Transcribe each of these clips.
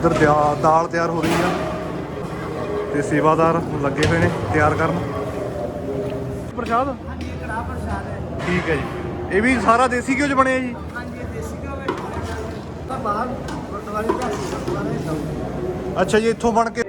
ਇੱਧਰ ਦਾਲ ਤਿਆਰ ਹੋ ਰਹੀ ਆ। ਤੇ ਸੇਵਾਦਾਰ ਲੱਗੇ ਹੋਏ ਨੇ ਤਿਆਰ ਕਰਨ। ਪ੍ਰਸ਼ਾਦ? ਹਾਂਜੀ ਇਹ ਕੜਾਹ ਪ੍ਰਸ਼ਾਦ ਹੈ। ਠੀਕ ਹੈ ਜੀ। ਇਹ ਵੀ ਸਾਰਾ ਦੇਸੀ ਘਿਓ ਚ ਬਣਿਆ ਜੀ? ਹਾਂਜੀ ਦੇਸੀ ਘਿਓ ਵਿੱਚ ਤਾਂ ਬਾਹਰ ਗੁਰਦੁਆਰੇ ਦਾ ਅੱਛਾ ਜੀ ਇੱਥੋਂ ਬਣ ਕੇ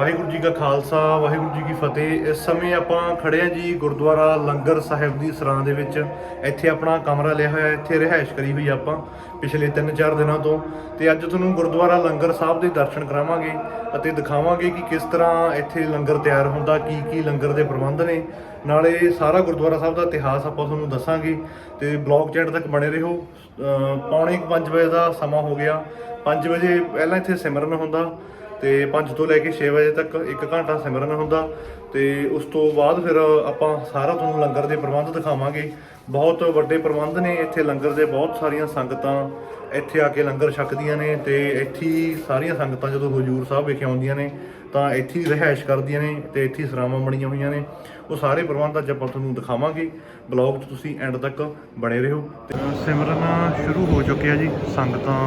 ਵਾਹਿਗੁਰੂ ਜੀ ਕਾ ਖਾਲਸਾ, ਵਾਹਿਗੁਰੂ ਜੀ ਕੀ ਫਤਿਹ। ਇਸ ਸਮੇਂ ਆਪਾਂ ਖੜੇ ਆ ਜੀ ਗੁਰਦੁਆਰਾ ਲੰਗਰ ਸਾਹਿਬ ਦੀ ਸਰਾਂ ਦੇ ਵਿੱਚ। ਇੱਥੇ ਆਪਣਾ ਕਮਰਾ ਲਿਆ ਹੋਇਆ, ਇੱਥੇ ਰਿਹਾਇਸ਼ ਕਰੀ ਹੋਈ ਆਪਾਂ ਪਿਛਲੇ 3-4 ਦਿਨਾਂ ਤੋਂ। ਤੇ ਅੱਜ ਤੁਹਾਨੂੰ ਗੁਰਦੁਆਰਾ ਲੰਗਰ ਸਾਹਿਬ ਦੇ ਦਰਸ਼ਨ ਕਰਾਵਾਂਗੇ ਅਤੇ ਦਿਖਾਵਾਂਗੇ ਕਿ ਕਿਸ ਤਰ੍ਹਾਂ ਇੱਥੇ ਲੰਗਰ ਤਿਆਰ ਹੁੰਦਾ ਕੀ ਕੀ ਲੰਗਰ ਦੇ ਪ੍ਰਬੰਧ ਨੇ। ਨਾਲੇ ਸਾਰਾ ਗੁਰਦੁਆਰਾ ਸਾਹਿਬ ਦਾ ਇਤਿਹਾਸ ਆਪਾਂ ਤੁਹਾਨੂੰ ਦੱਸਾਂਗੇ। ਤੇ ਬਲੌਗ ਚੈਟ ਤੱਕ ਬਣੇ ਰਹੋ। ਅਹ ਪੌਣੇ 5 ਵਜੇ ਦਾ ਸਮਾਂ ਹੋ ਗਿਆ। 5 ਵਜੇ ਪਹਿਲਾਂ ਇੱਥੇ ਸਿਮਰਨ ਹੁੰਦਾ। ਤੇ 5 ਤੋਂ ਲੈ ਕੇ 6 ਵਜੇ ਤੱਕ 1 ਘੰਟਾ ਸਿਮਰਨ ਹੁੰਦਾ ਤੇ ਉਸ ਤੋਂ ਬਾਅਦ ਫਿਰ ਆਪਾਂ ਸਾਰਾ ਤੁਹਾਨੂੰ ਲੰਗਰ ਦੇ ਪ੍ਰਬੰਧ ਦਿਖਾਵਾਂਗੇ। ਬਹੁਤ ਵੱਡੇ ਪ੍ਰਬੰਧ ਨੇ, ਇੱਥੇ ਲੰਗਰ ਦੇ ਬਹੁਤ ਸਾਰੀਆਂ ਸੰਗਤਾਂ ਇੱਥੇ ਆ ਕੇ ਲੰਗਰ ਛਕਦੀਆਂ ਨੇ ਤੇ ਇੱਥੇ ਸਾਰੀਆਂ ਸੰਗਤਾਂ ਜਦੋਂ ਹਜੂਰ ਸਾਹਿਬ ਵਿਖੇ ਆਉਂਦੀਆਂ ਨੇ ਤਾਂ ਇੱਥੇ ਹੀ ਰਿਹਾਇਸ਼ ਕਰਦੀਆਂ ਨੇ ਤੇ ਇੱਥੇ ਸਰਾਵਾਂ ਬਣੀਆਂ ਹੋਈਆਂ ਨੇ। ਉਹ ਸਾਰੇ ਪ੍ਰਬੰਧ ਅੱਜ ਆਪਾਂ ਤੁਹਾਨੂੰ ਦਿਖਾਵਾਂਗੇ। ਬਲੌਗ 'ਚ ਤੁਸੀਂ ਐਂਡ ਤੱਕ ਬਣੇ ਰਹੋ। ਤੇ ਸਿਮਰਨ ਸ਼ੁਰੂ ਹੋ ਚੁੱਕਿਆ ਜੀ। ਸੰਗਤਾਂ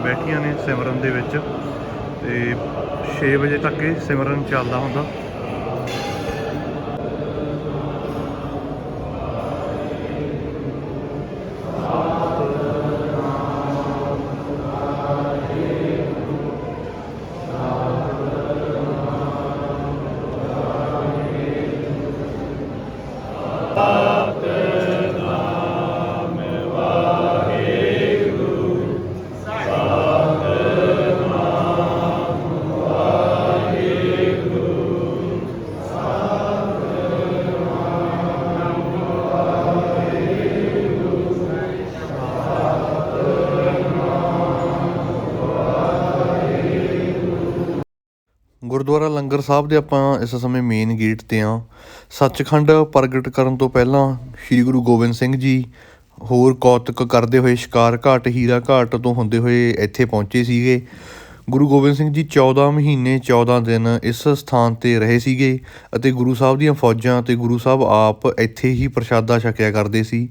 ਬੈਠੀਆਂ ਨੇ ਸਿਮਰਨ ਦੇ ਵਿੱਚ। ਤੇ 6 ਵਜੇ ਤੱਕ ਇਹ ਸਿਮਰਨ ਚੱਲਦਾ ਹੁੰਦਾ। ਗੁਰਦੁਆਰਾ ਲੰਗਰ ਸਾਹਿਬ ਦੇ ਆਪਾਂ ਇਸ ਸਮੇਂ ਮੇਨ ਗੇਟ ਤੇ ਆ। ਸੱਚਖੰਡ ਪ੍ਰਗਟ ਕਰਨ ਤੋਂ ਪਹਿਲਾਂ ਸ੍ਰੀ ਗੁਰੂ ਗੋਬਿੰਦ ਸਿੰਘ ਜੀ ਹੋਰ ਕੌਤਕ ਕਰਦੇ ਹੋਏ ਸ਼ਿਕਾਰ ਘਾਟ, ਹੀਰਾ ਘਾਟ ਤੋਂ ਹੁੰਦੇ ਹੋਏ ਇੱਥੇ ਪਹੁੰਚੇ ਸੀਗੇ। ਗੁਰੂ ਗੋਬਿੰਦ ਸਿੰਘ ਜੀ 14 ਮਹੀਨੇ 14 ਦਿਨ ਇਸ ਸਥਾਨ ਤੇ ਰਹੇ ਸੀਗੇ ਅਤੇ ਗੁਰੂ ਸਾਹਿਬ ਦੀਆਂ ਫੌਜਾਂ ਤੇ ਗੁਰੂ ਸਾਹਿਬ ਆਪ ਇੱਥੇ ਹੀ ਪ੍ਰਸ਼ਾਦਾ ਛਕਿਆ ਕਰਦੇ ਸੀ।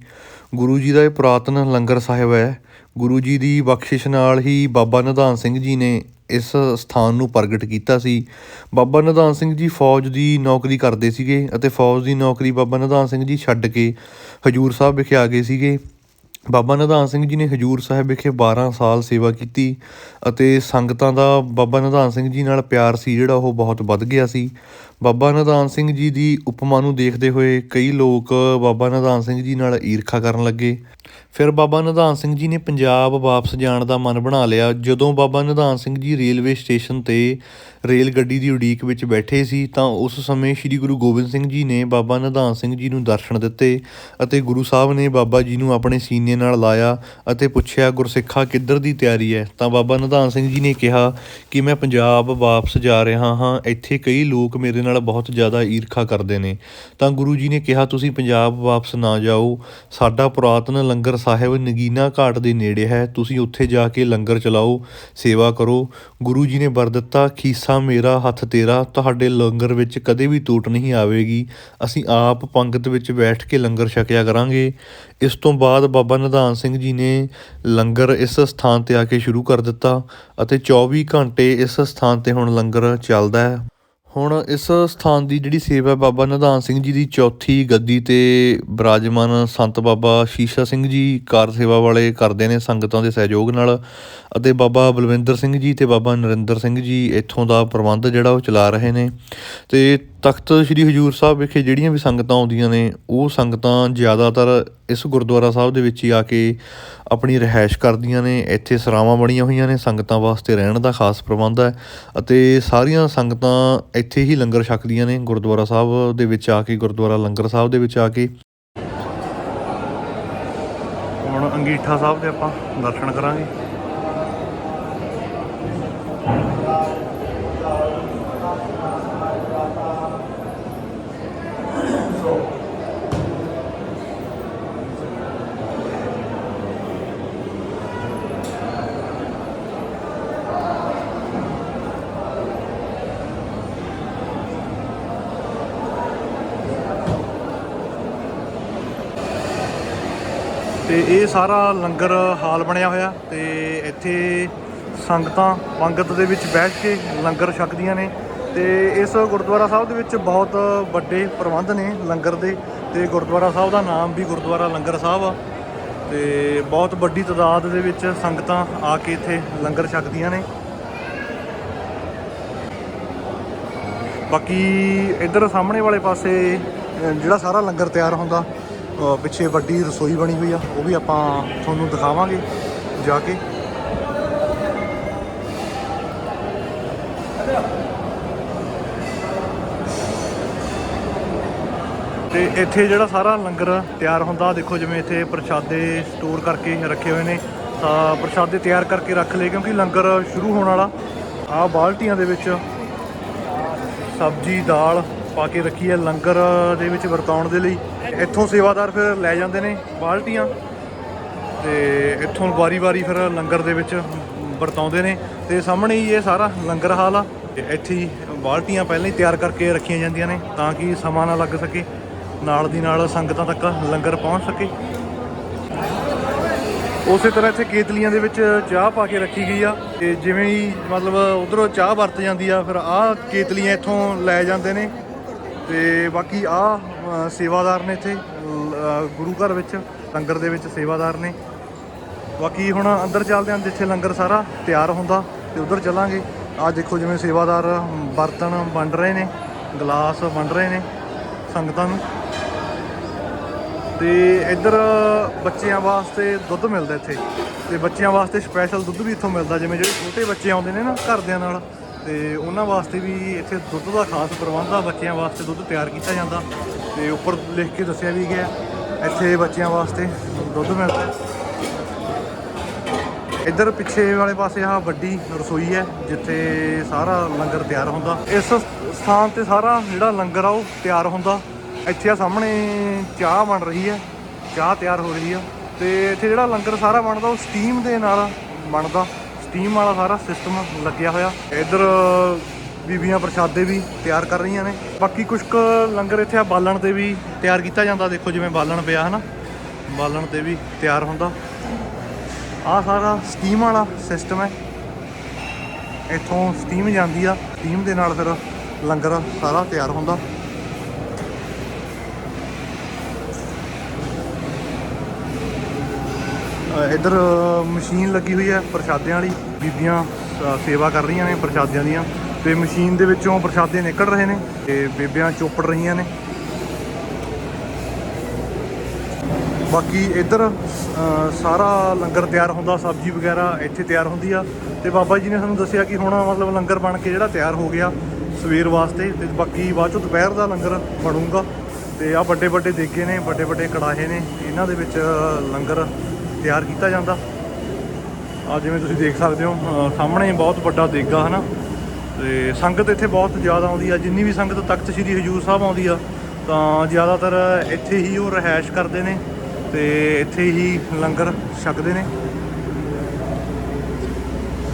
ਗੁਰੂ ਜੀ ਦਾ ਇਹ ਪੁਰਾਤਨ ਲੰਗਰ ਸਾਹਿਬ ਹੈ। ਗੁਰੂ ਜੀ ਦੀ ਬਖਸ਼ਿਸ਼ ਨਾਲ ਹੀ ਬਾਬਾ ਨਿਧਾਨ ਸਿੰਘ ਜੀ ਨੇ ਇਸ ਸਥਾਨ ਨੂੰ ਪ੍ਰਗਟ ਕੀਤਾ ਸੀ। ਬਾਬਾ ਨਿਧਾਨ ਸਿੰਘ ਜੀ ਫੌਜ ਦੀ ਨੌਕਰੀ ਕਰਦੇ ਸੀਗੇ ਅਤੇ ਫੌਜ ਦੀ ਨੌਕਰੀ ਬਾਬਾ ਨਿਧਾਨ ਸਿੰਘ ਜੀ ਛੱਡ ਕੇ ਹਜੂਰ ਸਾਹਿਬ ਵਿਖੇ ਆ ਗਏ ਸੀਗੇ। ਬਾਬਾ ਨਿਧਾਨ ਸਿੰਘ ਜੀ ਨੇ ਹਜੂਰ ਸਾਹਿਬ ਵਿਖੇ 12 ਸਾਲ ਸੇਵਾ ਕੀਤੀ ਅਤੇ ਸੰਗਤਾਂ ਦਾ ਬਾਬਾ ਨਿਧਾਨ ਸਿੰਘ ਜੀ ਨਾਲ ਪਿਆਰ ਸੀ ਜਿਹੜਾ ਉਹ ਬਹੁਤ ਵੱਧ ਗਿਆ ਸੀ। ਬਾਬਾ ਨਿਧਾਨ ਸਿੰਘ ਜੀ ਦੀ ਉਪਮਾ ਨੂੰ ਦੇਖਦੇ ਹੋਏ ਕਈ ਲੋਕ ਬਾਬਾ ਨਿਧਾਨ ਸਿੰਘ ਜੀ ਨਾਲ ਈਰਖਾ ਕਰਨ ਲੱਗੇ। ਫਿਰ ਬਾਬਾ ਨਿਧਾਨ ਸਿੰਘ ਜੀ ਨੇ ਪੰਜਾਬ ਵਾਪਸ ਜਾਣ ਦਾ ਮਨ ਬਣਾ ਲਿਆ। ਜਦੋਂ ਬਾਬਾ ਨਿਧਾਨ ਸਿੰਘ ਜੀ ਰੇਲਵੇ ਸਟੇਸ਼ਨ ਤੇ ਰੇਲ ਗੱਡੀ ਦੀ ਉਡੀਕ ਵਿੱਚ ਬੈਠੇ ਸੀ, ਤਾਂ ਉਸ ਸਮੇਂ ਸ੍ਰੀ ਗੁਰੂ ਗੋਬਿੰਦ ਸਿੰਘ ਜੀ ਨੇ ਬਾਬਾ ਨਿਧਾਨ ਸਿੰਘ ਜੀ ਨੂੰ ਦਰਸ਼ਨ ਦਿੱਤੇ ਅਤੇ ਗੁਰੂ ਸਾਹਿਬ ਨੇ ਬਾਬਾ ਜੀ ਨੂੰ ਆਪਣੇ ਸੀਨੇ ਨਾਲ ਲਾਇਆ ਅਤੇ ਪੁੱਛਿਆ, ਗੁਰਸਿੱਖਾ ਕਿੱਧਰ ਦੀ ਤਿਆਰੀ ਹੈ ਤਾਂ ਬਾਬਾ ਨਿਧਾਨ ਸਿੰਘ ਜੀ ਨੇ ਕਿਹਾ ਕਿ, ਮੈਂ ਪੰਜਾਬ ਵਾਪਸ ਜਾ ਰਿਹਾ ਹਾਂ। ਇੱਥੇ ਕਈ ਲੋਕ ਮੇਰੇ ਨਾਲ ਬਹੁਤ ਜ਼ਿਆਦਾ ਈਰਖਾ ਕਰਦੇ ਨੇ। ਤਾਂ ਗੁਰੂ ਜੀ ਨੇ ਕਿਹਾ, ਤੁਸੀਂ ਪੰਜਾਬ ਵਾਪਸ ਨਾ ਜਾਓ। ਸਾਡਾ ਪੁਰਾਤਨ ਲੰਗਰ ਸਾਹਿਬ ਨਗੀਨਾ ਘਾਟ ਦੇ ਨੇੜੇ ਹੈ। ਤੁਸੀਂ ਉੱਥੇ ਜਾ ਕੇ ਲੰਗਰ ਚਲਾਓ, ਸੇਵਾ ਕਰੋ। ਗੁਰੂ ਜੀ ਨੇ ਵਰ ਦਿੱਤਾ, ਖੀਸਾ ਮੇਰਾ, ਹੱਥ ਤੇਰਾ। ਤੁਹਾਡੇ ਲੰਗਰ ਵਿੱਚ ਕਦੇ ਵੀ ਟੂਟ ਨਹੀਂ ਆਵੇਗੀ। ਅਸੀਂ ਆਪ ਪੰਗਤ ਵਿੱਚ ਬੈਠ ਕੇ ਲੰਗਰ ਛਕਿਆ ਕਰਾਂਗੇ। ਇਸ ਤੋਂ ਬਾਅਦ ਬਾਬਾ ਨਿਧਾਨ ਸਿੰਘ ਜੀ ਨੇ ਲੰਗਰ ਇਸ ਸਥਾਨ ਤੇ ਆ ਕੇ ਸ਼ੁਰੂ ਕਰ ਦਿੱਤਾ ਅਤੇ 24 ਘੰਟੇ ਇਸ ਸਥਾਨ ਤੇ ਹੁਣ ਲੰਗਰ ਚੱਲਦਾ ਹੈ। ਹੁਣ ਇਸ ਸਥਾਨ ਦੀ ਜਿਹੜੀ ਸੇਵਾ ਹੈ, ਬਾਬਾ ਨਿਧਾਨ ਸਿੰਘ ਜੀ ਦੀ ਚੌਥੀ ਗੱਦੀ ਤੇ ਬਿਰਾਜਮਾਨ ਸੰਤ ਬਾਬਾ ਸ਼ੀਸ਼ਾ ਸਿੰਘ ਜੀ ਕਾਰ ਸੇਵਾ ਵਾਲੇ ਕਰਦੇ ਨੇ ਸੰਗਤਾਂ ਦੇ ਸਹਿਯੋਗ ਨਾਲ ਅਤੇ ਬਾਬਾ ਬਲਵਿੰਦਰ ਸਿੰਘ ਜੀ ਤੇ ਬਾਬਾ ਨਰਿੰਦਰ ਸਿੰਘ ਜੀ ਇੱਥੋਂ ਦਾ ਪ੍ਰਬੰਧ ਜਿਹੜਾ ਉਹ ਚਲਾ ਰਹੇ ਨੇ। ਤੇ ਤਖਤ ਸ੍ਰੀ ਹਜੂਰ ਸਾਹਿਬ ਵਿਖੇ ਜਿਹੜੀਆਂ ਵੀ ਸੰਗਤਾਂ ਆਉਂਦੀਆਂ ਨੇ, ਉਹ ਸੰਗਤਾਂ ਜ਼ਿਆਦਾਤਰ ਇਸ ਗੁਰਦੁਆਰਾ ਸਾਹਿਬ ਦੇ ਵਿੱਚ ਹੀ ਆ ਕੇ ਆਪਣੀ ਰਿਹਾਇਸ਼ ਕਰਦੀਆਂ ਨੇ। ਇੱਥੇ ਸਰਾਵਾਂ ਬਣੀਆਂ ਹੋਈਆਂ ਨੇ, ਸੰਗਤਾਂ ਵਾਸਤੇ ਰਹਿਣ ਦਾ ਖਾਸ ਪ੍ਰਬੰਧ ਹੈ ਅਤੇ ਸਾਰੀਆਂ ਸੰਗਤਾਂ ਇੱਥੇ ਹੀ ਲੰਗਰ ਛਕਦੀਆਂ ਨੇ, ਗੁਰਦੁਆਰਾ ਸਾਹਿਬ ਦੇ ਵਿੱਚ ਆ ਕੇ, ਗੁਰਦੁਆਰਾ ਲੰਗਰ ਸਾਹਿਬ ਦੇ ਵਿੱਚ ਆ ਕੇ। ਹੁਣ ਅੰਗੀਠਾ ਸਾਹਿਬ ਦੇ ਆਪਾਂ ਦਰਸ਼ਨ ਕਰਾਂਗੇ। ਤੇ ਇਹ ਸਾਰਾ ਲੰਗਰ ਹਾਲ ਬਣਿਆ ਹੋਇਆ ਤੇ ਇੱਥੇ ਸੰਗਤਾਂ ਪੰਗਤ ਦੇ ਵਿੱਚ ਬੈਠ ਕੇ ਲੰਗਰ ਛਕਦੀਆਂ ਨੇ ਤੇ ਇਸ ਗੁਰਦੁਆਰਾ ਸਾਹਿਬ ਦੇ ਵਿੱਚ ਬਹੁਤ ਵੱਡੇ ਪ੍ਰਬੰਧ ਨੇ ਲੰਗਰ ਦੇ ਤੇ ਗੁਰਦੁਆਰਾ ਸਾਹਿਬ ਦਾ ਨਾਮ ਵੀ ਗੁਰਦੁਆਰਾ ਲੰਗਰ ਸਾਹਿਬ ਆ। ਤੇ ਬਹੁਤ ਵੱਡੀ ਤਾਦਾਦ ਦੇ ਵਿੱਚ ਸੰਗਤਾਂ ਆ ਕੇ ਇੱਥੇ ਲੰਗਰ ਛਕਦੀਆਂ ਨੇ। ਬਾਕੀ ਇੱਧਰ ਸਾਹਮਣੇ ਵਾਲੇ ਪਾਸੇ ਜਿਹੜਾ ਸਾਰਾ ਲੰਗਰ ਤਿਆਰ ਹੁੰਦਾ ਪਿੱਛੇ ਵੱਡੀ ਰਸੋਈ ਬਣੀ ਹੋਈ ਆ, ਉਹ ਵੀ ਆਪਾਂ ਤੁਹਾਨੂੰ ਦਿਖਾਵਾਂਗੇ ਜਾ ਕੇ। ਤੇ ਇੱਥੇ ਜਿਹੜਾ ਸਾਰਾ ਲੰਗਰ ਤਿਆਰ ਹੁੰਦਾ, ਦੇਖੋ ਜਿਵੇਂ ਇੱਥੇ ਪ੍ਰਸ਼ਾਦੇ ਸਟੋਰ ਕਰਕੇ ਰੱਖੇ ਹੋਏ ਨੇ, ਤਾਂ ਪ੍ਰਸ਼ਾਦੇ ਤਿਆਰ ਕਰਕੇ ਰੱਖ ਲਏ ਕਿਉਂਕਿ ਲੰਗਰ ਸ਼ੁਰੂ ਹੋਣ ਵਾਲਾ। ਆਹ ਬਾਲਟੀਆਂ ਦੇ ਵਿੱਚ ਸਬਜ਼ੀ, ਦਾਲ ਪਾ ਕੇ ਰੱਖੀ ਹੈ ਲੰਗਰ ਦੇ ਵਿੱਚ ਵਰਤਾਉਣ ਦੇ ਲਈ। ਇੱਥੋਂ ਸੇਵਾਦਾਰ ਫਿਰ ਲੈ ਜਾਂਦੇ ਨੇ ਬਾਲਟੀਆਂ ਤੇ ਇੱਥੋਂ ਵਾਰੀ-ਵਾਰੀ ਫਿਰ ਲੰਗਰ ਦੇ ਵਿੱਚ ਵਰਤਾਉਂਦੇ ਨੇ ਤੇ ਸਾਹਮਣੇ ਹੀ ਇਹ ਸਾਰਾ ਲੰਗਰ ਹਾਲ ਆ। ਤੇ ਇੱਥੇ ਹੀ ਬਾਲਟੀਆਂ ਪਹਿਲਾਂ ਹੀ ਤਿਆਰ ਕਰਕੇ ਰੱਖੀਆਂ ਜਾਂਦੀਆਂ ਨੇ ਤਾਂ ਕਿ ਸਮਾਂ ਨਾ ਲੱਗ ਸਕੇ, ਨਾਲ ਦੀ ਨਾਲ ਸੰਗਤਾਂ ਤੱਕ ਲੰਗਰ ਪਹੁੰਚ ਸਕੇ। ਉਸੇ ਤਰ੍ਹਾਂ ਇੱਥੇ ਕੇਤਲੀਆਂ ਦੇ ਵਿੱਚ ਚਾਹ ਪਾ ਕੇ ਰੱਖੀ ਗਈ ਆ ਤੇ ਜਿਵੇਂ ਹੀ ਮਤਲਬ ਉਧਰੋਂ ਚਾਹ ਵਰਤ ਜਾਂਦੀ ਆ, ਫਿਰ ਆਹ ਕੇਤਲੀਆਂ ਇੱਥੋਂ ਲੈ ਜਾਂਦੇ ਨੇ। ਤੇ ਬਾਕੀ ਆ ਸੇਵਾਦਾਰ ਨੇ ਇੱਥੇ ਗੁਰੂ ਘਰ ਵਿੱਚ, ਲੰਗਰ ਦੇ ਵਿੱਚ ਸੇਵਾਦਾਰ ਨੇ। ਬਾਕੀ ਹੁਣ ਅੰਦਰ ਚੱਲਦੇ ਹਾਂ, ਜਿੱਥੇ ਲੰਗਰ ਸਾਰਾ ਤਿਆਰ ਹੁੰਦਾ, ਤੇ ਉਧਰ ਚੱਲਾਂਗੇ। ਆ ਦੇਖੋ ਜਿਵੇਂ ਸੇਵਾਦਾਰ ਬਰਤਨ ਵੰਡ ਰਹੇ ਨੇ, ਗਲਾਸ ਵੰਡ ਰਹੇ ਨੇ ਸੰਗਤਾਂ ਨੂੰ। ਤੇ ਇੱਧਰ ਬੱਚਿਆਂ ਵਾਸਤੇ ਦੁੱਧ ਮਿਲਦਾ ਇੱਥੇ। ਤੇ ਬੱਚਿਆਂ ਵਾਸਤੇ ਸਪੈਸ਼ਲ ਦੁੱਧ ਵੀ ਇੱਥੋਂ ਮਿਲਦਾ, ਜਿਵੇਂ ਜਿਹੜੇ ਛੋਟੇ ਬੱਚੇ ਆਉਂਦੇ ਨੇ ਨਾ, ਘਰਦਿਆਂ ਨਾਲ। ਤੇ ਉਹਨਾਂ ਵਾਸਤੇ ਵੀ ਇੱਥੇ ਦੁੱਧ ਦਾ ਖਾਸ ਪ੍ਰਬੰਧ ਆ, ਬੱਚਿਆਂ ਵਾਸਤੇ ਦੁੱਧ ਤਿਆਰ ਕੀਤਾ ਜਾਂਦਾ। ਤੇ ਉੱਪਰ ਲਿਖ ਕੇ ਦੱਸਿਆ ਵੀ ਗਿਆ, ਇੱਥੇ ਬੱਚਿਆਂ ਵਾਸਤੇ ਦੁੱਧ ਮਿਲਦਾ ਇੱਧਰ ਪਿੱਛੇ ਵਾਲੇ ਪਾਸੇ ਆਹ ਵੱਡੀ ਰਸੋਈ ਹੈ, ਜਿੱਥੇ ਸਾਰਾ ਲੰਗਰ ਤਿਆਰ ਹੁੰਦਾ। ਇਸ ਸਥਾਨ ਤੇ ਸਾਰਾ ਜਿਹੜਾ ਲੰਗਰ ਆ, ਉਹ ਤਿਆਰ ਹੁੰਦਾ। ਇੱਥੇ ਆ ਸਾਹਮਣੇ ਚਾਹ ਬਣ ਰਹੀ ਹੈ, ਚਾਹ ਤਿਆਰ ਹੋ ਰਹੀ ਆ। ਤੇ ਇੱਥੇ ਜਿਹੜਾ ਲੰਗਰ ਸਾਰਾ ਬਣਦਾ, ਉਹ ਸਟੀਮ ਦੇ ਨਾਲ ਬਣਦਾ। ਸਟੀਮ ਵਾਲਾ ਸਾਰਾ ਸਿਸਟਮ ਲੱਗਿਆ ਹੋਇਆ। ਇੱਧਰ ਬੀਬੀਆਂ ਪ੍ਰਸ਼ਾਦੇ ਵੀ ਤਿਆਰ ਕਰ ਰਹੀਆਂ ਨੇ। ਬਾਕੀ ਕੁਝ ਕੁ ਲੰਗਰ ਇੱਥੇ ਆ ਬਾਲਣ ਤੇ ਵੀ ਤਿਆਰ ਕੀਤਾ ਜਾਂਦਾ। ਦੇਖੋ ਜਿਵੇਂ ਬਾਲਣ ਪਿਆ ਹਨਾ। ਬਾਲਣ ਤੇ ਵੀ ਤਿਆਰ ਹੁੰਦਾ। ਆ ਸਾਰਾ ਸਟੀਮ ਵਾਲਾ ਸਿਸਟਮ ਹੈ। ਇੱਥੋਂ ਸਟੀਮ ਜਾਂਦੀ ਆ। ਸਟੀਮ ਦੇ ਨਾਲ ਫਿਰ ਲੰਗਰ ਸਾਰਾ ਤਿਆਰ ਹੁੰਦਾ। ਇੱਧਰ ਮਸ਼ੀਨ ਲੱਗੀ ਹੋਈ ਹੈ ਪ੍ਰਸ਼ਾਦਿਆਂ ਵਾਲੀ, ਬੀਬੀਆਂ ਸੇਵਾ ਕਰ ਰਹੀਆਂ ਨੇ ਪ੍ਰਸ਼ਾਦਿਆਂ ਦੀਆਂ। ਤੇ ਮਸ਼ੀਨ ਦੇ ਵਿੱਚੋਂ ਪ੍ਰਸ਼ਾਦੇ ਨਿਕਲ ਰਹੇ ਨੇ ਤੇ ਬੀਬੀਆਂ ਚੋਪੜ ਰਹੀਆਂ ਨੇ। ਬਾਕੀ ਇੱਧਰ ਸਾਰਾ ਲੰਗਰ ਤਿਆਰ ਹੁੰਦਾ, ਸਬਜ਼ੀ ਵਗੈਰਾ ਇੱਥੇ ਤਿਆਰ ਹੁੰਦੀ ਆ। ਤੇ ਬਾਬਾ ਜੀ ਨੇ ਸਾਨੂੰ ਦੱਸਿਆ ਕਿ ਹੁਣ ਮਤਲਬ ਲੰਗਰ ਬਣ ਕੇ ਜਿਹੜਾ ਤਿਆਰ ਹੋ ਗਿਆ ਸਵੇਰ ਵਾਸਤੇ। ਤੇ ਬਾਕੀ ਬਾਅਦ ਚੋਂ ਦੁਪਹਿਰ ਦਾ ਲੰਗਰ ਬਣੂਗਾ। ਤੇ ਆ ਵੱਡੇ ਵੱਡੇ ਦੇਗੇ ਨੇ ਵੱਡੇ ਵੱਡੇ ਕੜਾਹੇ ਨੇ। ਇਹਨਾਂ ਦੇ ਵਿੱਚ ਲੰਗਰ ਤਿਆਰ ਕੀਤਾ ਜਾਂਦਾ। ਆ ਜਿਵੇਂ ਤੁਸੀਂ ਦੇਖ ਸਕਦੇ ਹੋ ਸਾਹਮਣੇ ਬਹੁਤ ਵੱਡਾ ਦੇਗਾ, ਹਨਾ? ਤੇ ਸੰਗਤ ਇੱਥੇ ਬਹੁਤ ਜ਼ਿਆਦਾ ਆਉਂਦੀ ਆ। ਜਿੰਨੀ ਵੀ ਸੰਗਤ ਤਖਤ ਸ੍ਰੀ ਹਜੂਰ ਸਾਹਿਬ ਆਉਂਦੀ ਆ, ਤਾਂ ਜ਼ਿਆਦਾਤਰ ਇੱਥੇ ਹੀ ਉਹ ਰਹਿائش ਕਰਦੇ ਨੇ ਤੇ ਇੱਥੇ ਹੀ ਲੰਗਰ ਛਕਦੇ ਨੇ।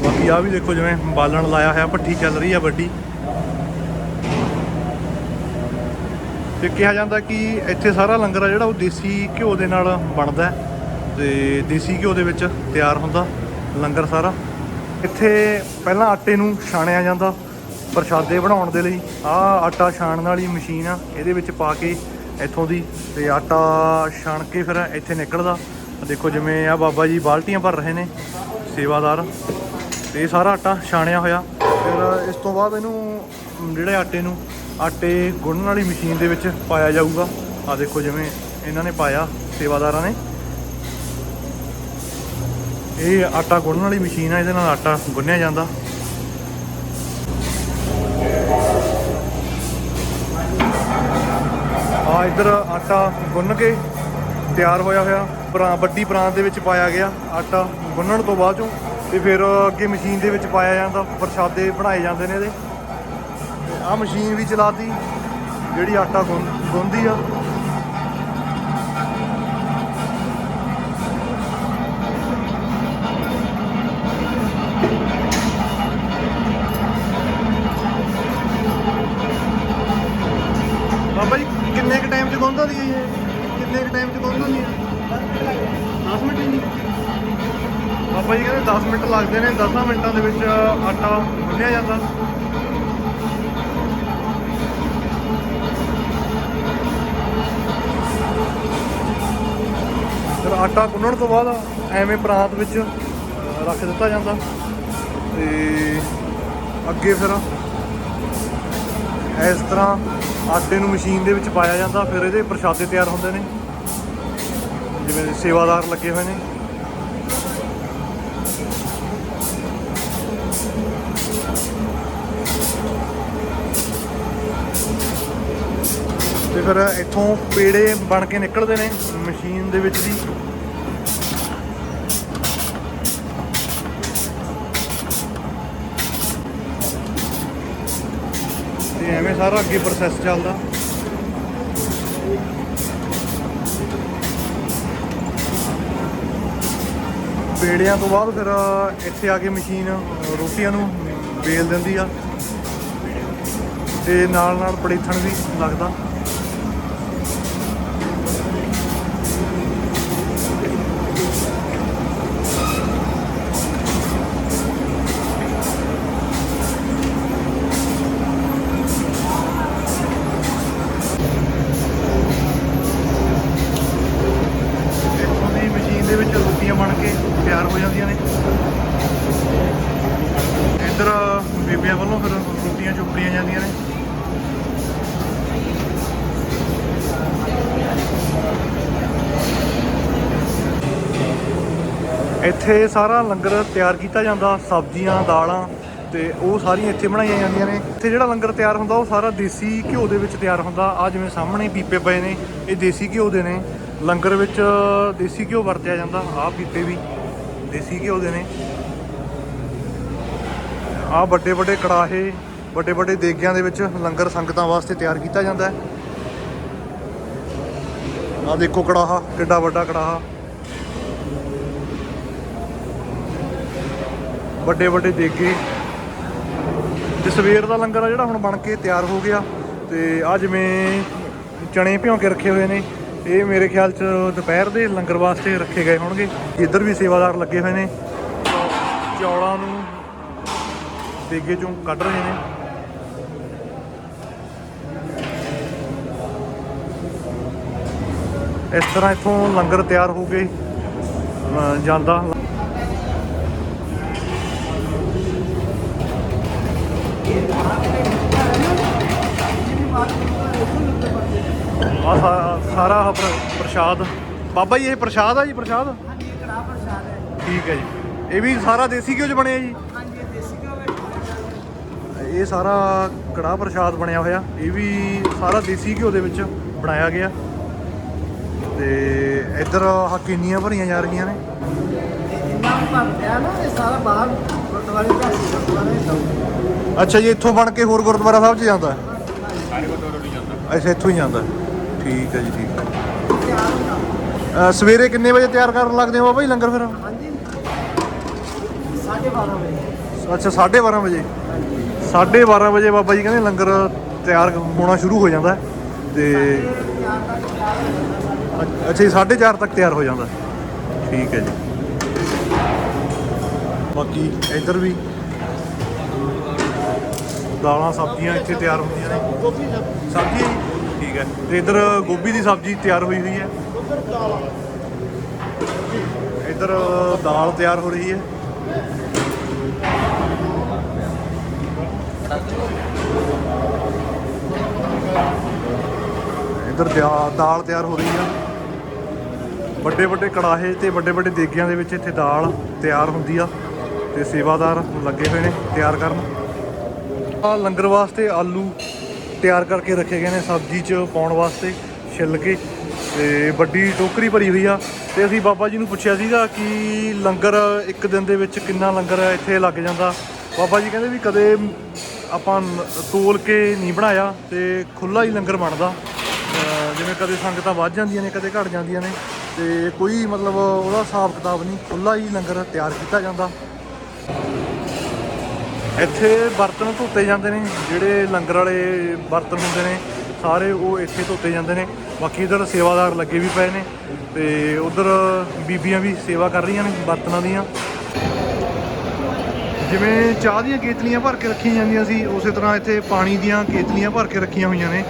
ਬਾਕੀ ਆ ਵੀ ਦੇਖੋ ਜਿਵੇਂ ਬਾਲਣ ਲਾਇਆ ਹੋਇਆ, ਭੱਠੀ ਚੱਲ ਰਹੀ ਆ ਵੱਡੀ। ਤੇ ਕਿਹਾ ਜਾਂਦਾ ਕਿ ਇੱਥੇ ਸਾਰਾ ਲੰਗਰ ਆ ਜਿਹੜਾ ਉਹ ਦੇਸੀ ਘਿਓ ਦੇ ਨਾਲ ਬਣਦਾ। ਹੈ ਤੇ ਦੇਸੀ ਘਿਓ ਦੇ ਵਿੱਚ ਤਿਆਰ ਹੁੰਦਾ ਲੰਗਰ ਸਾਰਾ। ਇੱਥੇ ਪਹਿਲਾਂ ਆਟੇ ਨੂੰ ਛਾਣਿਆ ਜਾਂਦਾ ਪ੍ਰਸ਼ਾਦੇ ਬਣਾਉਣ ਦੇ ਲਈ। ਆਹ ਆਟਾ ਛਾਣਨ ਵਾਲੀ ਮਸ਼ੀਨ ਆ, ਇਹਦੇ ਵਿੱਚ ਪਾ ਕੇ ਇੱਥੋਂ ਦੀ ਤੇ ਆਟਾ ਛਾਣ ਕੇ ਫਿਰ ਇੱਥੇ ਨਿਕਲਦਾ। ਦੇਖੋ ਜਿਵੇਂ ਆ ਬਾਬਾ ਜੀ ਬਾਲਟੀਆਂ ਭਰ ਰਹੇ ਨੇ, ਸੇਵਾਦਾਰ। ਤੇ ਇਹ ਸਾਰਾ ਆਟਾ ਛਾਣਿਆ ਹੋਇਆ। ਫਿਰ ਇਸ ਤੋਂ ਬਾਅਦ ਇਹਨੂੰ ਜਿਹੜੇ ਆਟੇ ਨੂੰ, ਆਟੇ ਗੁੰਨਣ ਵਾਲੀ ਮਸ਼ੀਨ ਦੇ ਵਿੱਚ ਪਾਇਆ ਜਾਊਗਾ। ਆ ਦੇਖੋ ਜਿਵੇਂ ਇਹਨਾਂ ਨੇ ਪਾਇਆ, ਸੇਵਾਦਾਰਾਂ ਨੇ। ਇਹ ਆਟਾ ਗੁੰਨਣ ਵਾਲੀ ਮਸ਼ੀਨ ਆ, ਇਹਦੇ ਨਾਲ ਆਟਾ ਗੁੰਨਿਆ ਜਾਂਦਾ। ਆ ਇੱਧਰ ਆਟਾ ਗੁੰਨ ਕੇ ਤਿਆਰ ਹੋਇਆ ਹੋਇਆ ਪਰਾਂ ਵੱਡੀ ਪਰਾਂਤ ਦੇ ਵਿੱਚ ਪਾਇਆ ਗਿਆ ਆਟਾ ਗੁੰਨਣ ਤੋਂ ਬਾਅਦ ਚੋਂ, ਤੇ ਫਿਰ ਅੱਗੇ ਮਸ਼ੀਨ ਦੇ ਵਿੱਚ ਪਾਇਆ ਜਾਂਦਾ, ਪ੍ਰਸ਼ਾਦੇ ਬਣਾਏ ਜਾਂਦੇ ਨੇ ਇਹਦੇ। ਆ ਮਸ਼ੀਨ ਵੀ ਚਲਾਤੀ, ਜਿਹੜੀ ਆਟਾ ਗੁੰਨ ਗੁੰਨਦੀ ਆ। ਬਾਬਾ ਜੀ, ਕਿੰਨੇ ਕ ਟਾਈਮ ਚ ਗੁੰਨ ਹੁੰਦੀ ਹੈ ਇਹ? ਕਿੰਨੇ ਕ ਟਾਈਮ ਚ ਗੁੰਨ ਹੁੰਦੀ ਹੈ? 10 ਮਿੰਟ ਹੀ ਬਾਬਾ ਜੀ ਕਹਿੰਦੇ 10 ਮਿੰਟ ਲੱਗਦੇ ਨੇ 10 ਮਿੰਟਾਂ ਦੇ ਵਿੱਚ ਆਟਾ ਗੁੰਨਿਆ ਜਾਂਦਾ। ਫਿਰ ਆਟਾ ਗੁੰਨਣ ਤੋਂ ਬਾਅਦ ਐਵੇਂ ਪ੍ਰਾਂਤ ਵਿੱਚ ਰੱਖ ਦਿੱਤਾ ਜਾਂਦਾ। ਤੇ ਅੱਗੇ ਫਿਰ ਇਸ ਤਰ੍ਹਾਂ ਆਟੇ ਨੂੰ ਮਸ਼ੀਨ ਦੇ ਵਿੱਚ ਪਾਇਆ ਜਾਂਦਾ, ਫਿਰ ਇਹਦੇ ਪ੍ਰਸ਼ਾਦੇ ਤਿਆਰ ਹੁੰਦੇ ਨੇ। ਜਿਵੇਂ ਸੇਵਾਦਾਰ ਲੱਗੇ ਹੋਏ ਨੇ। ਤੇ ਫਿਰ ਇੱਥੋਂ ਪੇੜੇ ਬਣ ਕੇ ਨਿਕਲਦੇ ਨੇ ਮਸ਼ੀਨ ਦੇ ਵਿੱਚ ਦੀ ਤੇ ਐਵੇਂ ਸਾਰਾ ਅੱਗੇ ਪ੍ਰੋਸੈਸ ਚੱਲਦਾ। ਪੇੜਿਆਂ ਤੋਂ ਬਾਅਦ ਫਿਰ ਇੱਥੇ ਆ ਕੇ ਮਸ਼ੀਨ ਰੋਟੀਆਂ ਨੂੰ ਵੇਲ ਦਿੰਦੀ ਆ। ਤੇ ਨਾਲ ਨਾਲ ਪੜੇਥਣ ਵੀ ਲੱਗਦਾ ਇੱਥੋਂ ਦੀ ਮਸ਼ੀਨ ਦੇ ਵਿੱਚ ਰੋਟੀਆਂ ਬਣ ਕੇ ਤਿਆਰ ਹੋ ਜਾਂਦੀਆਂ ਨੇ ਇੱਧਰ ਬੇਬਿਆਂ ਵੱਲੋਂ ਫਿਰ ਰੋਟੀਆਂ ਚੁੱਪੜੀਆਂ ਜਾਂਦੀਆਂ ਨੇ ਇੱਥੇ ਸਾਰਾ ਲੰਗਰ ਤਿਆਰ ਕੀਤਾ ਜਾਂਦਾ, ਸਬਜ਼ੀਆਂ, ਦਾਲਾਂ ਤੇ ਉਹ ਸਾਰੀਆਂ ਇੱਥੇ ਬਣਾਈਆਂ ਜਾਂਦੀਆਂ ਨੇ। ਇੱਥੇ ਜਿਹੜਾ ਲੰਗਰ ਤਿਆਰ ਹੁੰਦਾ, ਉਹ ਸਾਰਾ ਦੇਸੀ ਘਿਓ ਦੇ ਵਿੱਚ ਤਿਆਰ ਹੁੰਦਾ। ਆ ਜਿਵੇਂ ਸਾਹਮਣੇ ਪੀਪੇ ਪਏ ਨੇ, ਇਹ ਦੇਸੀ ਘਿਓ ਦੇ ਨੇ। ਲੰਗਰ ਵਿੱਚ ਦੇਸੀ ਘਿਓ ਵਰਤਿਆ ਜਾਂਦਾ, ਆਹ ਪੀਪੇ ਵੀ ਦੇਸੀ ਘਿਓ ਦੇ ਨੇ। ਆਹ ਵੱਡੇ ਵੱਡੇ ਕੜਾਹੇ, ਵੱਡੇ ਵੱਡੇ ਦੇਗਿਆਂ ਦੇ ਵਿੱਚ ਲੰਗਰ ਸੰਗਤਾਂ ਵਾਸਤੇ ਤਿਆਰ ਕੀਤਾ ਜਾਂਦਾ ਹੈ। ਆਹ ਦੇਖੋ ਕੜਾਹਾ, ਕਿੱਡਾ ਵੱਡਾ ਕੜਾਹਾ। ਵੱਡੇ ਵੱਡੇ ਦੇਗੇ ਤੇ ਸਵੇਰ ਦਾ ਲੰਗਰ ਆ ਜਿਹੜਾ ਹੁਣ ਬਣ ਕੇ ਤਿਆਰ ਹੋ ਗਿਆ। ਤੇ ਆ ਜਿਵੇਂ ਚਣੇ ਭਿਉਂ ਕੇ ਰੱਖੇ ਹੋਏ ਨੇ, ਇਹ ਮੇਰੇ ਖਿਆਲ ਚ ਦੁਪਹਿਰ ਦੇ ਲੰਗਰ ਵਾਸਤੇ ਰੱਖੇ ਗਏ ਹੋਣਗੇ। ਇੱਧਰ ਵੀ ਸੇਵਾਦਾਰ ਲੱਗੇ ਹੋਏ ਨੇ। ਚੌਲਾਂ ਨੂੰ ਦੇਗੇ ਚੋਂ ਕੱਢ ਰਹੇ ਨੇ। ਇਸ ਤਰ੍ਹਾਂ ਇੱਥੋਂ ਲੰਗਰ ਤਿਆਰ ਹੋ ਗਏ ਜਾਂਦਾ। ਸਾਰਾ ਆਹ ਪ੍ਰ- ਪ੍ਰਸ਼ਾਦ। ਬਾਬਾ ਜੀ ਇਹ ਪ੍ਰਸ਼ਾਦ ਆ ਜੀ ਪ੍ਰਸ਼ਾਦ? ਹਾਂਜੀ ਇਹ ਕੜਾਹ ਪ੍ਰਸ਼ਾਦ ਹੈ। ਠੀਕ ਹੈ ਜੀ। ਇਹ ਵੀ ਸਾਰਾ ਦੇਸੀ ਘਿਓ ਚ ਬਣਿਆ ਜੀ? ਹਾਂਜੀ ਇਹ ਦੇਸੀ ਘਿਓ ਵਿੱਚ ਇਹ ਸਾਰਾ ਕੜਾਹ ਪ੍ਰਸ਼ਾਦ ਬਣਿਆ ਹੋਇਆ। ਇਹ ਵੀ ਸਾਰਾ ਦੇਸੀ ਘਿਓ ਦੇ ਵਿੱਚ ਬਣਾਇਆ ਗਿਆ। ਤੇ ਇੱਧਰ ਆਹ ਕਿੰਨੀਆਂ ਭਰੀਆਂ ਜਾ ਰਹੀਆਂ ਨੇ? ਇਹ ਜਿੰਨਾ ਵੀ ਭਰਦੇ ਆ ਨਾ ਇਹ ਸਾਰਾ ਬਾਹਰ ਗੁਰਦੁਆਰੇ ਦਾ ਗੁਰਦੁਆਰੇ ਦਾ ਅੱਛਾ ਜੀ ਇੱਥੋਂ ਬਣ ਕੇ ਹੋਰ ਗੁਰਦੁਆਰਾ ਸਾਹਿਬ 'ਚ ਜਾਂਦਾ? ਸਾਰੇ ਗੁਰਦੁਆਰੇ ਨਹੀਂ ਜਾਂਦਾ ਅੱਛਾ ਇੱਥੋਂ ਹੀ ਜਾਂਦਾ। ਠੀਕ ਹੈ ਜੀ ਠੀਕ ਹੈ। ਅ, ਸਵੇਰੇ ਕਿੰਨੇ ਵਜੇ ਤਿਆਰ ਕਰਨ ਲੱਗਦੇ ਹੋ ਬਾਬਾ ਜੀ ਲੰਗਰ ਫਿਰ? ਹਾਂਜੀ। 12:30 ਵਜੇ। ਅੱਛਾ 12:30 ਵਜੇ। 12:30 ਵਜੇ ਬਾਬਾ ਜੀ ਕਹਿੰਦੇ ਲੰਗਰ ਤਿਆਰ ਹੋਣਾ ਸ਼ੁਰੂ ਹੋ ਜਾਂਦਾ ਹੈ ਤੇ ਅੱਛ- ਜੀ 4:30 ਤੱਕ ਤਿਆਰ ਹੋ ਜਾਂਦਾ ਠੀਕ ਹੈ ਜੀ। ਬਾਕੀ ਇੱਧਰ ਵੀ ਦਾਲਾਂ ਸਬਜ਼ੀਆਂ ਇੱਥੇ ਤਿਆਰ ਹੁੰਦੀਆਂ ਨੇ। ਗੋਭੀ ਸਬਜ਼ੀ ਹੈ ਜੀ? ਠੀਕ ਹੈ। ਤੇ ਇੱਧਰ ਗੋਭੀ ਦੀ ਸਬਜ਼ੀ ਤਿਆਰ ਹੋਈ ਹੋਈ ਹੈ। ਇੱਧਰ ਦਾਲ ਤਿਆਰ ਹੋ ਰਹੀ ਹੈ। ਇੱਧਰ ਦਿਆ- ਦਾਲ ਤਿਆਰ ਹੋ ਰਹੀ ਹੈ। ਵੱਡੇ ਵੱਡੇ ਕੜਾਹੇ ਤੇ ਵੱਡੇ ਵੱਡੇ ਦੇਗਿਆਂ ਦੇ ਵਿੱਚ ਇੱਥੇ ਦਾਲ ਤਿਆਰ ਹੁੰਦੀ ਆ ਤੇ ਸੇਵਾਦਾਰ ਲੱਗੇ ਹੋਏ ਨੇ ਤਿਆਰ ਕਰਨ। ਆ ਲੰਗਰ ਵਾਸਤੇ ਆਲੂ ਤਿਆਰ ਕਰਕੇ ਰੱਖੇ ਗਏ ਨੇ ਸਬਜ਼ੀ 'ਚ ਪਾਉਣ ਵਾਸਤੇ, ਛਿੱਲ ਕੇ, ਤੇ ਵੱਡੀ ਟੋਕਰੀ ਭਰੀ ਹੋਈ ਆ। ਤੇ ਅਸੀਂ ਬਾਬਾ ਜੀ ਨੂੰ ਪੁੱਛਿਆ ਸੀਗਾ ਕਿ ਲੰਗਰ ਇੱਕ ਦਿਨ ਦੇ ਵਿੱਚ ਕਿੰਨਾ ਲੰਗਰ ਇੱਥੇ ਲੱਗ ਜਾਂਦਾ। ਬਾਬਾ ਜੀ ਕਹਿੰਦੇ ਵੀ ਕਦੇ ਆਪਾਂ ਤੋਲ ਕੇ ਨਹੀਂ ਬਣਾਇਆ ਤੇ ਖੁੱਲਾ ਹੀ ਲੰਗਰ ਬਣਦਾ। ਜਿਵੇਂ ਕਦੇ ਸੰਗਤਾਂ ਵੱਧ ਜਾਂਦੀਆਂ ਨੇ, ਕਦੇ ਘਟ ਜਾਂਦੀਆਂ ਨੇ, ਤੇ ਕੋਈ ਮਤਲਬ ਉਹਦਾ ਹਿਸਾਬ ਕਿਤਾਬ ਨਹੀਂ ਖੁੱਲਾ ਹੀ ਲੰਗਰ ਤਿਆਰ ਕੀਤਾ ਜਾਂਦਾ। ਇੱਥੇ ਬਰਤਨ ਧੋਤੇ ਜਾਂਦੇ ਨੇ, ਜਿਹੜੇ ਲੰਗਰ ਵਾਲੇ ਬਰਤਨ ਹੁੰਦੇ ਨੇ, ਸਾਰੇ ਉਹ ਇੱਥੇ ਧੋਤੇ ਜਾਂਦੇ ਨੇ। ਬਾਕੀ ਇਧਰ ਸੇਵਾਦਾਰ ਲੱਗੇ ਵੀ ਪਏ ਨੇ ਤੇ ਉਧਰ ਬੀਬੀਆਂ ਵੀ ਸੇਵਾ ਕਰ ਰਹੀਆਂ ਨੇ ਬਰਤਨਾਂ ਦੀਆਂ। ਜਿਵੇਂ ਚਾਹ ਦੀਆਂ ਕੇਤਲੀਆਂ ਭਰ ਕੇ ਰੱਖੀਆਂ ਜਾਂਦੀਆਂ ਸੀ, ਉਸੇ ਤਰ੍ਹਾਂ ਇੱਥੇ ਪਾਣੀ ਦੀਆਂ ਕੇਤਲੀਆਂ ਭਰ ਕੇ ਰੱਖੀਆਂ ਹੋਈਆਂ ਨੇ।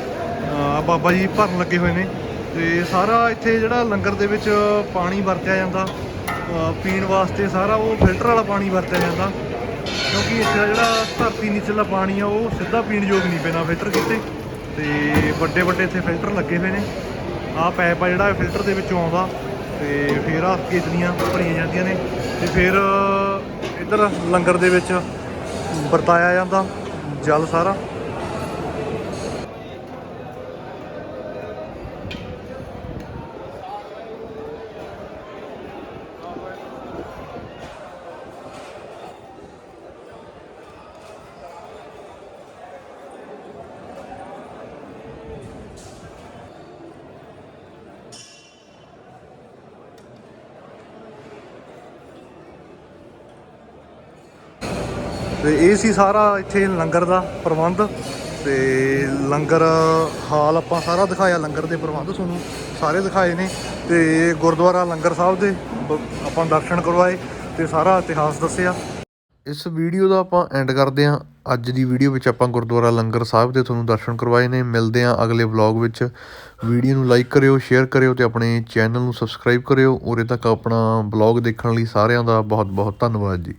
ਆ ਬਾਬਾ ਜੀ ਭਰਨ ਲੱਗੇ ਹੋਏ ਨੇ ਤੇ ਸਾਰਾ ਇੱਥੇ ਜਿਹੜਾ ਲੰਗਰ ਦੇ ਵਿੱਚ ਪਾਣੀ ਵਰਤਿਆ ਜਾਂਦਾ। ਪੀਣ ਵਾਸਤੇ ਸਾਰਾ ਉਹ ਫਿਲਟਰ ਵਾਲਾ ਪਾਣੀ ਵਰਤਿਆ ਜਾਂਦਾ। ਕਿਉਂਕਿ ਇੱਥੇ ਦਾ ਜਿਹੜਾ ਧਰਤੀ ਨੀਚਲਾ ਪਾਣੀ ਆ, ਉਹ ਸਿੱਧਾ ਪੀਣ ਯੋਗ ਨਹੀਂ ਪੈਣਾ ਫਿਲਟਰ ਕੀਤੇ। ਤੇ ਵੱਡੇ ਵੱਡੇ ਇੱਥੇ ਫਿਲਟਰ ਲੱਗੇ ਹੋਏ ਨੇ। ਆਹ ਪੈਪ ਆ ਜਿਹੜਾ ਫਿਲਟਰ ਦੇ ਵਿੱਚੋਂ ਆਉਂਦਾ। ਤੇ ਫਿਰ ਆਹ ਕੇਤਲੀਆਂ ਭਰੀਆਂ ਜਾਂਦੀਆਂ ਨੇ। ਤੇ ਫਿਰ ਇੱਧਰ ਲੰਗਰ ਦੇ ਵਿੱਚ ਵਰਤਾਇਆ ਜਾਂਦਾ ਜਲ ਸਾਰਾ। ਸੀ ਸਾਰਾ ਇੱਥੇ ਲੰਗਰ ਦਾ ਪ੍ਰਬੰਧ ਤੇ ਲੰਗਰ ਹਾਲ ਆਪਾਂ ਸਾਰਾ ਦਿਖਾਇਆ, ਲੰਗਰ ਦੇ ਪ੍ਰਬੰਧ ਤੁਹਾਨੂੰ ਸਾਰੇ ਦਿਖਾਏ ਨੇ ਤੇ ਗੁਰਦੁਆਰਾ ਲੰਗਰ ਸਾਹਿਬ ਦੇ ਆਪਾਂ ਦਰਸ਼ਨ ਕਰਵਾਏ ਤੇ ਸਾਰਾ ਇਤਿਹਾਸ ਦੱਸਿਆ। ਇਸ ਵੀਡੀਓ ਦਾ ਆਪਾਂ ਐਂਡ ਕਰਦੇ ਹਾਂ। ਅੱਜ ਦੀ ਵੀਡੀਓ ਵਿੱਚ ਆਪਾਂ ਗੁਰਦੁਆਰਾ ਲੰਗਰ ਸਾਹਿਬ ਦੇ ਤੁਹਾਨੂੰ ਦਰਸ਼ਨ ਕਰਵਾਏ ਨੇ। ਮਿਲਦੇ ਹਾਂ ਅਗਲੇ ਵਲੌਗ ਵਿੱਚ। ਵੀਡੀਓ ਨੂੰ ਲਾਈਕ ਕਰਿਓ ਸ਼ੇਅਰ ਕਰਿਓ ਤੇ ਆਪਣੇ ਚੈਨਲ ਨੂੰ ਸਬਸਕ੍ਰਾਈਬ ਕਰਿਓ। ਉਰੇ ਤੱਕ ਆਪਣਾ ਵਲੌਗ ਦੇਖਣ ਲਈ ਸਾਰਿਆਂ ਦਾ ਬਹੁਤ ਬਹੁਤ ਧੰਨਵਾਦ ਜੀ।